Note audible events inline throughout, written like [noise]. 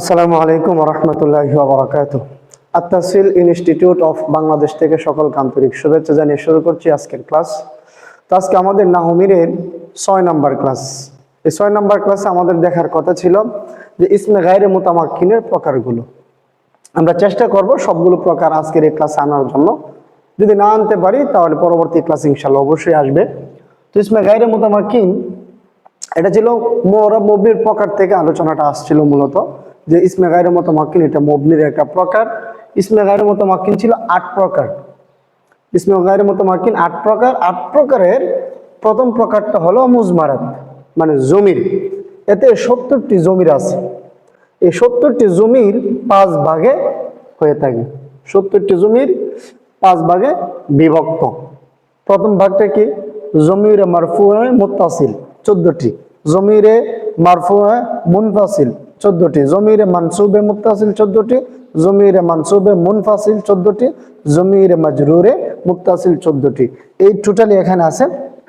আসসালামু আলাইকুম রহমতুল্লাহ বারাকাত আত্মাসিল institute of Bangladesh থেকে সকল আন্তরিক শুভেচ্ছা জানিয়ে শুরু করছি আজকের ক্লাস। তো আজকে আমাদের নাহমিরের ছয় নাম্বার ক্লাস। এই ছয় নাম্বার ক্লাসে আমাদের দেখার কথা ছিল যে ইসমে গাইরে মোতামাক্কিনের প্রকারগুলো। আমরা চেষ্টা করব সবগুলো প্রকার আজকের এই ক্লাসে আনার জন্য। যদি না আনতে পারি, তাহলে পরবর্তী ক্লাস ইনশাল্লাহ অবশ্যই আসবে। তো ইসমে গাইরে মোতামাক্কিন, এটা ছিল মোহরব মবির প্রকার থেকে আলোচনাটা আসছিল মূলত। যে ইসমে গায়ের মতো মাক্কিন এটা মবনির একটা প্রকার। ইসমে গায়ের মতো মাক্কিন ছিল আট প্রকার। ইসমে গায়ের মতো মাক্কিন আট প্রকার। আট প্রকারের প্রথম প্রকারটা হলো মুজমারাত মানে জমির। এতে সত্তরটি জমির আছে। এই সত্তরটি জমির পাঁচ ভাগে হয়ে থাকে। সত্তরটি জমির পাঁচ ভাগে বিভক্ত। প্রথম ভাগটা কি? জমিরে মারফুয়ে মুত্তাসিল, চোদ্দটি। জমিরে মারফুয়ে মুনফাসিল। চোদ্দটি। জমিরে মানসুবে মুক্তাসিল চোদ্দটি, জমিরে মানসুবে মুনফাসিল চোদ্দটি, জমিরে মাজরুরে মুক্তাসিল চোদ্দটি। এই টোটালি এখানে আছে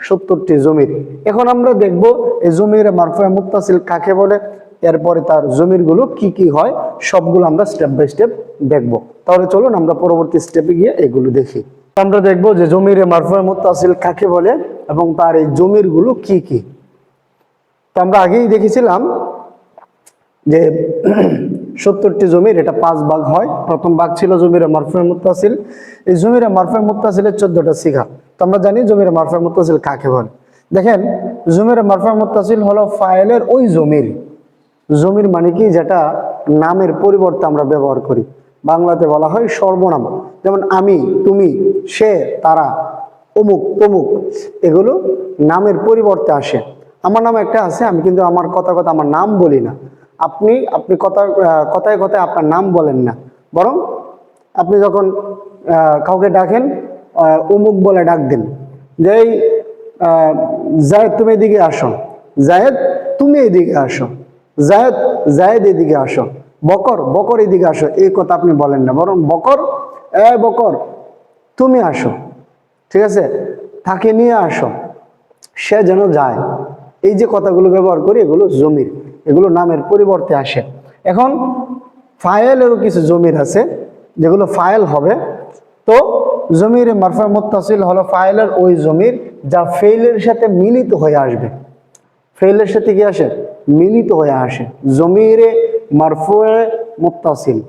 সত্তরটি জমির। এখন আমরা দেখব এই জমিরে মারফুয়ে মুত্তাসিল কাকে বলে, এরপরে তার জমিরগুলো কি কি হয়, সবগুলো আমরা স্টেপ বাই স্টেপ দেখব। তাহলে চলুন আমরা পরবর্তী স্টেপে গিয়ে এগুলো দেখি। আমরা দেখব যে জমিরে মারফুয়ে মুত্তাসিল কাকে বলে এবং তার এই জমিরগুলো কি কি। তো আমরা আগেই দেখেছিলাম যে [clears throat] সত্তরটি জমির এটা পাঁচ ভাগ হয়। প্রথম ভাগ ছিল জমিরে মারফুয়ে মুত্তাসিল। এই জমিরে মারফুয়ে মুত্তাসিলের চোদ্দটা শিখা। তো আমরা জানি জমিরে মারফুয়ে মুত্তাসিল কাকে বলে? দেখেন, জমিরে মারফুয়ে মুত্তাসিল হলো ফাইলের ওই জমির। জমির মানে কি? যেটা নামের পরিবর্তে আমরা ব্যবহার করি। বাংলাতে বলা হয় সর্বনাম। যেমন আমি, তুমি, সে, তারা, অমুক, তমুক, এগুলো নামের পরিবর্তে আসে। আমার নাম একটা আছে, আমি কিন্তু আমার কথা কথা, আমার নাম বলি না। আপনি আপনি কথা কথায় কথায় আপনার নাম বলেন না। বরং আপনি যখন কাউকে ডাকেন অমুক বলে ডাক দিন। যে এই, জায়েদ তুমি এদিকে আসো। জায়েদ তুমি এদিকে আসো। জায়েদ জায়েদ এদিকে আসো। বকর বকর এদিকে আসো। এই কথা আপনি বলেন না। বরং বকর এ বকর তুমি আসো। ঠিক আছে? তাকে নিয়ে আসো। সে যেন যায়। এই যে কথাগুলো ব্যবহার করি এগুলো জমির। এগুলো নামের পরিবর্তে আসে। এখন ফায়েলেরও কিছু জমির আছে, যেগুলো ফাইল হবে। তো জমির মারফা মুত্তাসিল হলো ফাইলের ওই জমির যা ফেইলের সাথে মিলিত হয়ে আসবে। ফেইলের সাথে কি আসে? মিলিত হয়ে আসে। জমিরে মারফুয়ে মুত্তাসিল।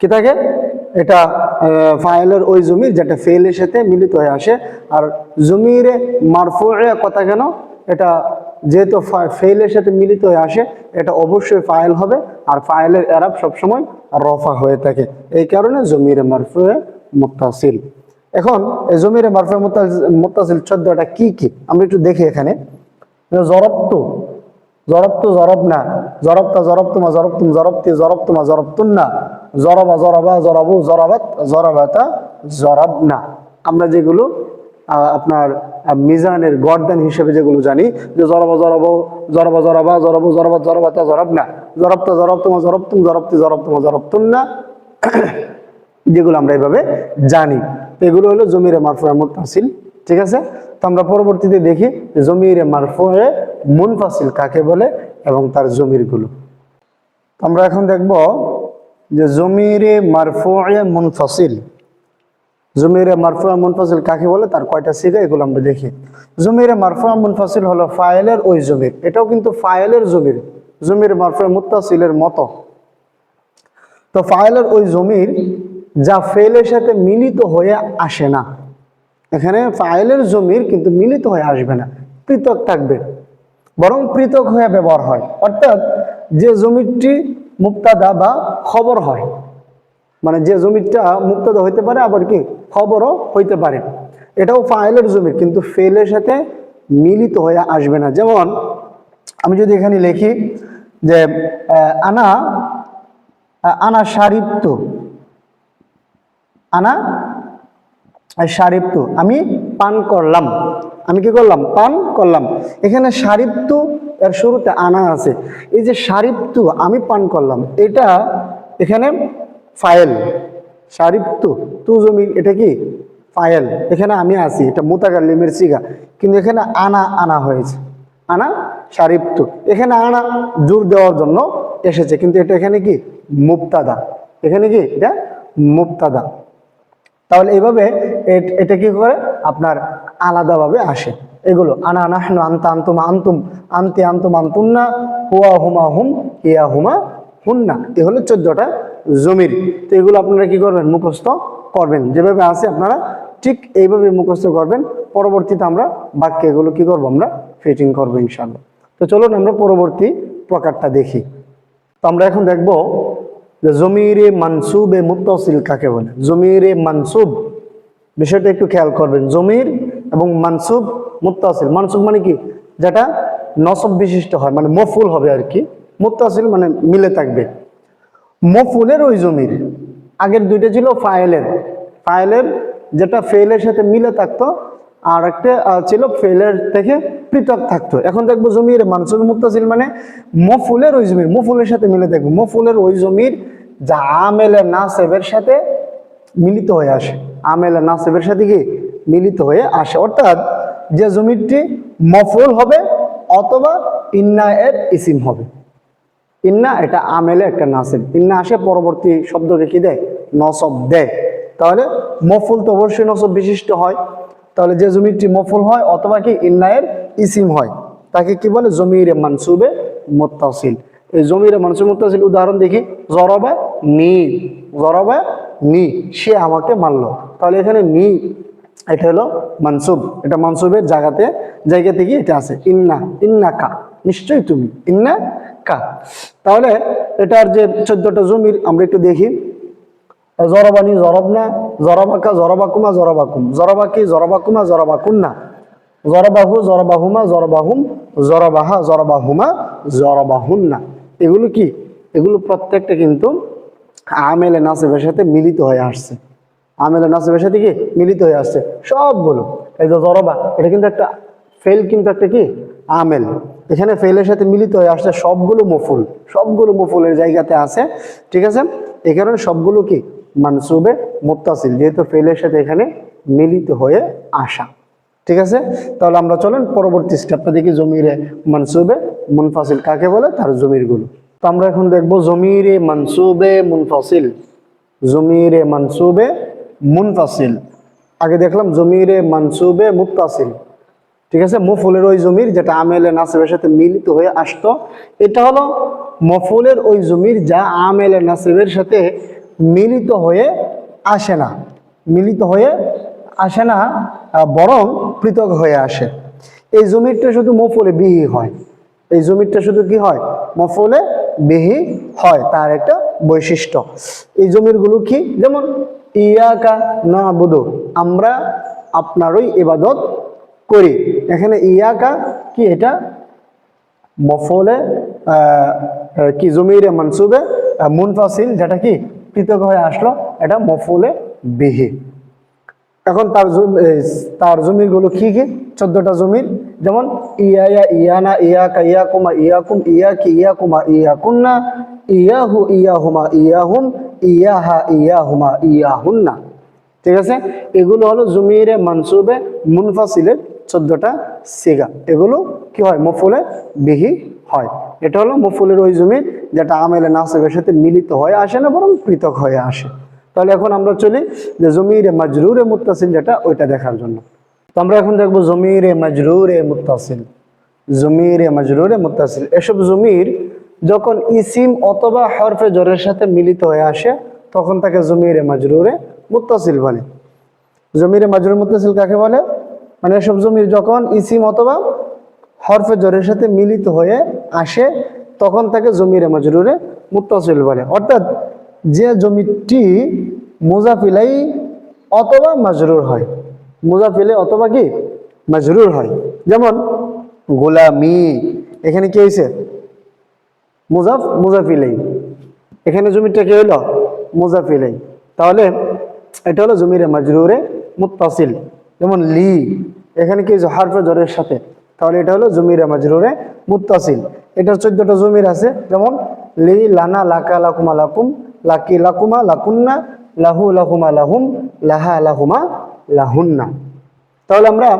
কি থাকে? এটা ফাইলের ওই জমির যেটা ফেইলের সাথে মিলিত হয়ে আসে। আর জমিরে মারফুয়ে কথা কেন? এটা যেহেতু ফেইলের সাথে মিলিত হয়ে আসে, এটা অবশ্যই ফাইল হবে আর ফাইলের এরাব সবসময় রফা হয়ে থাকে। এই কারণে জমিরে মারফুয়ে মুত্তাসিল। এখন এই জমিরে মারফুয়ে মুত্তাসিল মুত্তাসিল চোদ্দটা কি কি? আমরা একটু দেখি এখানে। জরপ্ত। জরপ্তু, জরবনা। জরবতা জরবতুমা জরবতুম জরবতি জরবতুমা জরবতুন্না জরবা জরবা, জরবু, জরবাত, জরবাতা, জরবনা। আমরা যেগুলো আপনার মিজানের গর্দান হিসেবে যেগুলো জানি, যে জরবা, জরব, জরবা জরবা, জরবু জরবাত জরবাতা জরবনা জরবতা, জরবতুমা, জরবতুম, জরবতি, জরবতুমা জরবতুন্না [clears throat] যেগুলো আমরা এভাবে জানি। এগুলো হলো জমিরে মারফুয়া মুতাসিল ঠিক আছে? তো আমরা পরবর্তীতে দেখি জমিরে মারফুয়ে মুনফাসিল কাকে বলে এবং তার জমিরগুলো। আমরা এখন দেখব যে জমিরে মারফুয়ে মুনফাসিল জমিরে মারফুয়া মুনফাসিল কাকে বলে? তার কয়টা সিগা? এগুলো আমরা দেখি। জমিরে মারফুয়া মুনফাসিল হলো ফায়েলের ওই জমির। এটাও কিন্তু ফাইলের জমির। জমির মারফুয়া মুত্তাসিলের মতো। তো ফাইলের ওই জমির যা ফেলের সাথে মিলিত হয়ে আসে না। এখানে ফাইলের জমির কিন্তু মিলিত হয়ে আসবে না। পৃথক থাকবে। বরং পৃথক হয়ে ব্যবহার হয়। অর্থাৎ যে জমিটি মুক্তাদা বা খবর হয়। মানে যে জমিটা মুক্তাদা হইতে পারে, আবার কি খবরও হইতে পারে। এটাও ফাইলের জমি, কিন্তু ফেলের সাথে মিলিত হয়ে আসবে না। যেমন, আমি যদি এখানে লিখি যে আনা আনা সারিপ্ত। আনা সারিপ্তু। আমি পান করলাম। আমি কি করলাম? পান করলাম। এখানে সারিপ্তু এর শুরুতে আনা আছে। এই যে সারিপ্তু আমি পান করলাম, এটা এখানে ফাইল সারিপ্তু তু তু জমি এটা কি? ফায়েল। এখানে আমি আছি, এটা মুতাকাল্লিমের সিগা। কিন্তু এখানে আনা আনা হয়েছে। আনা সারিপ্তু এখানে আনা জোর দেওয়ার জন্য এসেছে। কিন্তু এটা এখানে কি? মুক্তাদা এখানে কি? এটা মুক্তাদা তাহলে এইভাবে এট- কি করে? আপনার আলাদাভাবে আসে। এগুলো, আনা নাহনু আন্তা আন্তুম আন্তুম। আন্তি আন্তুম আন্তুন্না, হুয়া হুমা হুম হিয়া হুমা হুন্না, এ হলো চোদ্দটা জমির। তো এগুলো আপনারা কি করবেন? মুখস্থ করবেন। যেভাবে আছে আপনারা ঠিক এইভাবে মুখস্থ করবেন। পরবর্তীতে আমরা বাক্যে এগুলো কি করব? আমরা ফিটিং করব ইনশাল্লাহ তো চলুন আমরা পরবর্তী প্রকারটা দেখি। তো আমরা এখন দেখব যে জমিরে এ মুত্তাসিল কাকে বলে? জমিরে মানসুব। বিষয়টা একটু খেয়াল করবেন। জমির এবং মানসুব মুত্তাসিল। মানসুব মানে কি? যেটা নসব বিশিষ্ট হয় মানে মফুল হবে আর কি। মুত্তাসিল মানে মিলে থাকবে। মফুলের ওই জমির, আগের দুইটা ছিল ফাইলের। ফাইলের যেটা ফেলের সাথে মিলে থাকতো, আর একটা ছিল ফেলের থেকে পৃথক থাকতো। এখন দেখব জমির মানসুব মুক্তাসিল মানে মফুলের ওই জমির মফুলের সাথে মিলে থাকবে। মফুলের ওই জমির যা আমেলে নাসেবের সাথে মিলিত হয়ে আসে। আমেলে নাসেবের সাথে কি? মিলিত হয়ে আসে। অর্থাৎ যে জমিটি মফুল হবে অথবা ইন্না এর ইসিম হবে। ইন্না, এটা আমেলে একটা নাসিব। ইন্না আসে পরবর্তী শব্দকে কি দেয়? নসব দেয়। তাহলে মফুল তো অবশ্যই নসব বিশিষ্ট হয়। তাহলে যে জমিটি মফুল হয় অথবা কি ইন্নায়ের ইসিম হয়, তাকে কি বলে? জমিরে মানসুবে মোত্তাসিল। এই জমিরে মানসুবে মোত্তাসিল, উদাহরণ দেখি। জরবা নি জরবা নি, সে আমাকে মারলো তাহলে এখানে নি, এটা হলো মানসুব। এটা মানসুবের জায়গাতে জায়গা থেকে এটা আছে। ইন্না ইন্না কা নিশ্চয়ই তুমি। ইন্না কা। তাহলে এটার যে চোদ্দটা জমির আমরা একটু দেখি। জরবানি জরবনা, জরবাকা জরবাকুমা জরবাকুম। জরবাকি জরবাকুমা জরবাকুন্না। জরবাহু জরবাহুমা জরবাহুম, জরবাহা জরবাহুমা জরবাহুন্না। এগুলো কি? এগুলো প্রত্যেকটা কিন্তু আমেলে নাসেবের সাথে মিলিত হয়ে আসছে। আমেলে নাসেবের সাথে কি? মিলিত হয়ে আসছে। সবগুলো। এই যে জরবা, এটা কিন্তু একটা ফেল কিন্তু একটা কি? আমেল। এখানে ফেলের সাথে মিলিত হয়ে আসছে সবগুলো মফুল। সবগুলো মফুলের জায়গাতে আছে, ঠিক আছে? এই কারণে সবগুলো কি? মানসুবে মুত্তাসিল, যেহেতু ফেলের সাথে এখানে মিলিত হয়ে আসা, ঠিক আছে? তাহলে আমরা চলেন পরবর্তী স্টেপটা দেখি জমিরে মানসুবে মুনফাসিল। কাকে বলে? তার জমিরগুলো। তো আমরা এখন দেখব জমিরে মানসুবে মুনফাসিল। জমিরে মানসুবে মুনফাসিল। আগে দেখলাম জমিরে মানসুবে মুত্তাসিল। ঠিক আছে? মফুলের ওই জমির যেটা আমেলে নাসিবের সাথে মিলিত হয়ে আসতো, এটা হলো মফুলের ওই জমির যা আমেলে নাসিবের সাথে মিলিত হয়ে আসে না। মিলিত হয়ে আসে না বরং পৃথক হয়ে আসে। এই জমিরটা শুধু মফুলে বিহি হয়। এই জমিরটা শুধু কি হয়? মফুলে বিহি হয়, তার একটা বৈশিষ্ট্য। এই জমিরগুলো কি? যেমন, ইয়াকা না বুধু আমরা আপনারই ইবাদত করি। এখানে ইয়াকা কি এটা? মফলে কি জমিরে মনসুবে মুনফাসিল, যেটা কি পৃথক হয়ে আসলো, এটা মফলে বিহি। এখন তার তার জমিগুলো কি কি? চোদ্দটা জমির যেমন ইয়া ইয়া ইয়ানা, ইয়াকা, ইয়াকুমা, ইয়াকুম, ইয়াকি, ইয়াকুমা, ইয়াকুন্না, ইয়াহু, ইয়াহুমা, ইয়াহুম, ইয়াহা, ইয়াহুমা, ইয়াহুন্না। ঠিক আছে? এগুলো হলো জমিরে মানসুবে, মুনফাসিলের চোদ্দটা সিগা। এগুলো কি হয়? মফুলে বিহি হয়। এটা হলো মফুলের ওই জমি যেটা আমেলে নাসেবের সাথে মিলিত হয়ে আসে না, বরং পৃথক হয়ে আসে। তাহলে এখন আমরা চলি যে জমিরে মাজরুরে মুত্তাসিল যেটা, ওইটা দেখার জন্য। তো আমরা এখন দেখব জমির এ মাজরুরে মুত্তাসিল। জমিরে মাজরুরে মুত্তাসিল। এসব জমির যখন ইসিম অথবা হরফে জরের সাথে মিলিত হয়ে আসে, তখন তাকে জমিরে মাজরুরে মুত্তাসিল বলে। জমিরে মাজরুর মুত্তাসিল কাকে বলে? মানে এসব জমির যখন ইসিম অথবা হরফে জরের সাথে মিলিত হয়ে আসে, তখন তাকে জমিরে মাজরুরে মুত্তাসিল বলে। অর্থাৎ যে জমিটি মুজাফিলাই অথবা মাজরুর হয়। মুজাফিলে অথবা কি? মাজরুর হয়। যেমন গোলামি, এখানে কি হয়েছে মুজাফ, মুজাফিলাই। এখানে জমিটা কি হইল? মুজাফিলাই। তাহলে এটা হলো জমিরে মাজরুরে মুত্তাসিল যেমন লি এখানে কি হারফে জরের সাথে? তাহলে এটা হলো জমিরে মাজরুরে মুত্তাসিল। এটার চোদ্দটা জমির আছে, যেমন, লি, লানা, লাকা, লাকুমা, লাকুম, লাকি, লাকুমা, লাকুন্না, লাহু, লাহুমা, লাহুম, লাহা, লাহুমা, লাহুন্না। তাহলে আমরা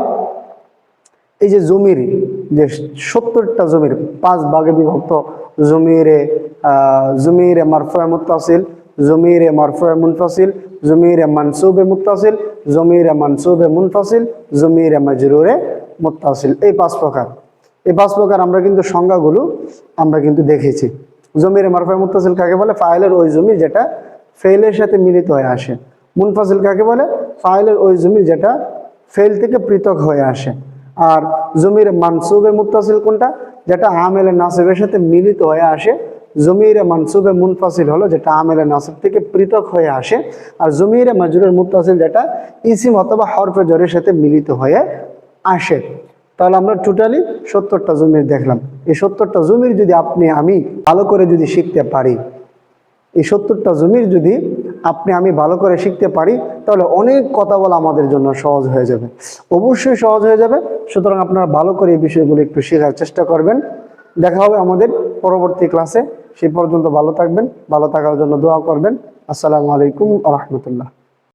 এই যে জমির, যে সত্তরটা জমির, পাঁচ ভাগে বিভক্ত জমিরে জমিরে মারফুয়া মুত্তাসিল জমিরে মারফুয়া মুনফাসিল, জমিরে মানসুবে মুত্তাসিল জমিরে মানসুবে মুনফাসিল, জমিরে মাজরুরে মুত্তাসিল এই পাঁচ প্রকার। এই পাঁচ প্রকার আমরা কিন্তু সংজ্ঞাগুলো আমরা কিন্তু দেখেছি। জমির মারফা মুত্তাসিল কাকে বলে? ফাইলের ওই জমি যেটা ফেইলের সাথে মিলিত হয়ে আসে। মুনফাসিল কাকে বলে? ফাইলের ওই জমি যেটা ফেল থেকে পৃথক হয়ে আসে। আর জমির মানসুবে মুত্তাসিল কোনটা? যেটা আমেলে নাসিবের সাথে মিলিত হয়ে আসে। জমিরে মানসুবে মুনফাসিল হলো যেটা আমেলে নাসিব থেকে পৃথক হয়ে আসে। আর জমিরে মাজরুর মুত্তাসিল যেটা ইসিম অথবা হরফে জরের সাথে মিলিত হয়ে আসে। তাহলে আমরা টোটালি সত্তরটা জমির দেখলাম। এই সত্তরটা জমির যদি আপনি, আমি ভালো করে যদি শিখতে পারি, এই সত্তরটা জমির যদি আপনি, আমি ভালো করে শিখতে পারি, তাহলে অনেক কথা বলা আমাদের জন্য সহজ হয়ে যাবে। অবশ্যই সহজ হয়ে যাবে। সুতরাং আপনারা ভালো করে এই বিষয়গুলো একটু শেখার চেষ্টা করবেন। দেখা হবে আমাদের পরবর্তী ক্লাসে সেই পর্যন্ত ভালো থাকবেন ভালো থাকার জন্য দোয়া করবেন। আসসালামু আলাইকুম রহমতুল্লাহ।